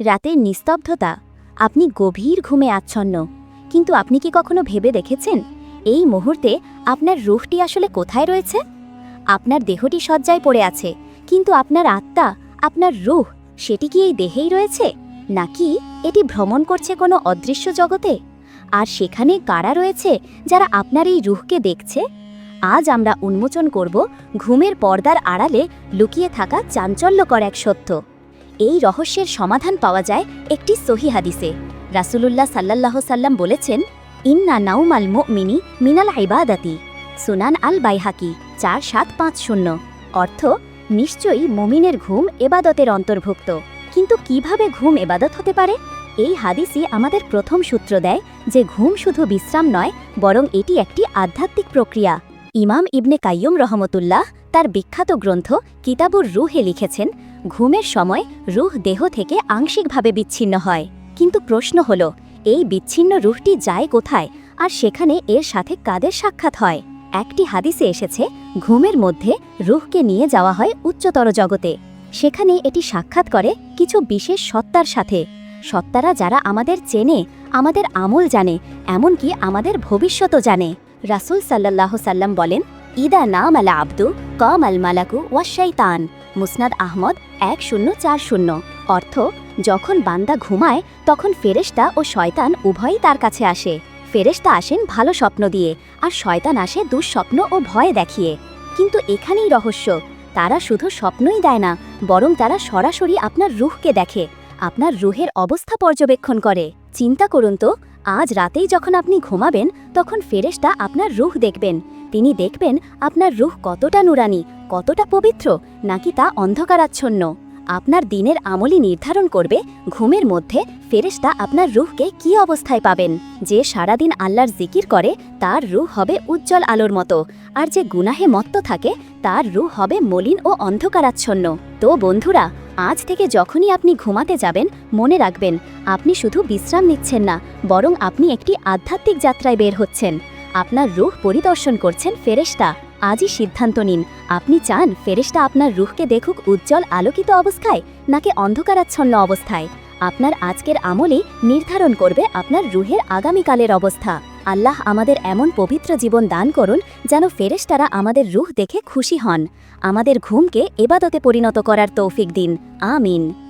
রাতের নিস্তব্ধতা আপনি গভীর ঘুমে আচ্ছন্ন। কিন্তু আপনি কি কখনো ভেবে দেখেছেন? এই মুহূর্তে আপনার রুহটি আসলে কোথায় রয়েছে? আপনার দেহটি সজ্জায় পড়ে আছে, কিন্তু আপনার আত্মা, আপনার রুহ, সেটি কি এই দেহেই রয়েছে? নাকি এটি ভ্রমণ করছে কোনো অদৃশ্য জগতে? আর সেখানে কারা রয়েছে যারা আপনার এই রুহকে দেখছে? আজ আমরা উন্মোচন করব ঘুমের পর্দার আড়ালে লুকিয়ে থাকা চাঞ্চল্যকর এক সত্য। এই রহস্যের সমাধান পাওয়া যায় একটি সহি হাদিসে। রাসূলুল্লাহ সাল্লাল্লাহ সাল্লাম বলেছেন, ইন্না নাউমাল মুমিনি মিনাল ইবাদাতি। সুনান আল বাইহাকি চার সাত পাঁচ শূন্য। অর্থ, নিশ্চয়ই মুমিনের ঘুম এবাদতের অন্তর্ভুক্ত। কিন্তু কীভাবে ঘুম এবাদত হতে পারে? এই হাদিসই আমাদের প্রথম সূত্র দেয় যে ঘুম শুধু বিশ্রাম নয়, বরং এটি একটি আধ্যাত্মিক প্রক্রিয়া। ইমাম ইবনে কাইয়ুম রহমতুল্লাহ তার বিখ্যাত গ্রন্থ কিতাবুর রুহে লিখেছেন, ঘুমের সময় রুহ দেহ থেকে আংশিকভাবে বিচ্ছিন্ন হয়। কিন্তু প্রশ্ন হল, এই বিচ্ছিন্ন রুহটি যায় কোথায় আর সেখানে এর সাথে কাদের সাক্ষাৎ হয়? একটি হাদিসে এসেছে, ঘুমের মধ্যে রুহকে নিয়ে যাওয়া হয় উচ্চতর জগতে। সেখানে এটি সাক্ষাৎ করে কিছু বিশেষ সত্তার সাথে। সত্তারা যারা আমাদের চেনে, আমাদের আমল জানে, এমনকি আমাদের ভবিষ্যতও জানে। রাসূল সাল্লাল্লাহু সাল্লাম বলেন ইদা নাম আলা আব্দু কম আল মালাকু ওয়া শৈতান মুসনাদ আহমদ এক শূন্য চার শূন্য. অর্থ, যখন বান্দা ঘুমায়, তখন ফেরেশতা ও শয়তান উভয়ই তার কাছে আসে। ফেরেশতা আসেন ভালো স্বপ্ন দিয়ে, আর শয়তান আসে দুঃস্বপ্ন ও ভয় দেখিয়ে। কিন্তু এখানেই রহস্য, তারা শুধু স্বপ্নই দেয় না, বরং তারা সরাসরি আপনার রুহকে দেখে, আপনার রুহের অবস্থা পর্যবেক্ষণ করে। চিন্তা করুন তো আজ রাতেই যখন আপনি ঘুমাবেন, তখন ফেরেশতা আপনার রুহ দেখবেন। তিনি দেখবেন আপনার রুহ কতটা নুরানি, কতটা পবিত্র, নাকি তা অন্ধকারাচ্ছন্ন। আপনার দিনের আমলই নির্ধারণ করবে, ঘুমের মধ্যে ফেরেশতা আপনার রুহকে কি অবস্থায় পাবেন? যে সারাদিন আল্লাহর জিকির করে, তার রুহ হবে উজ্জ্বল আলোর মতো। আর যে গুনাহে মত্ত থাকে, তার রুহ হবে মলিন ও অন্ধকারাচ্ছন্ন। তো বন্ধুরা, আজ থেকে যখনই আপনি ঘুমাতে যাবেন, মনে রাখবেন, আপনি শুধু বিশ্রাম নিচ্ছেন না, বরং আপনি একটি আধ্যাত্মিক যাত্রায় বের হচ্ছেন। আপনার রুহ পরিদর্শন করছেন ফেরেশতা। আজই সিদ্ধান্ত নিন। আপনি চান ফেরেশতা আপনার রুহকে দেখুক উজ্জ্বল আলোকিত অবস্থায়, নাকি অন্ধকারাচ্ছন্ন অবস্থায়। আপনার আজকের আমলেই নির্ধারণ করবে আপনার রুহের আগামীকালের অবস্থা। আল্লাহ আমাদের এমন পবিত্র জীবন দান করুন, যেন ফেরেশতারা আমাদের রুহ দেখে খুশি হন। আমাদের ঘুমকে এবাদতে পরিণত করার তৌফিক দিন। আমিন।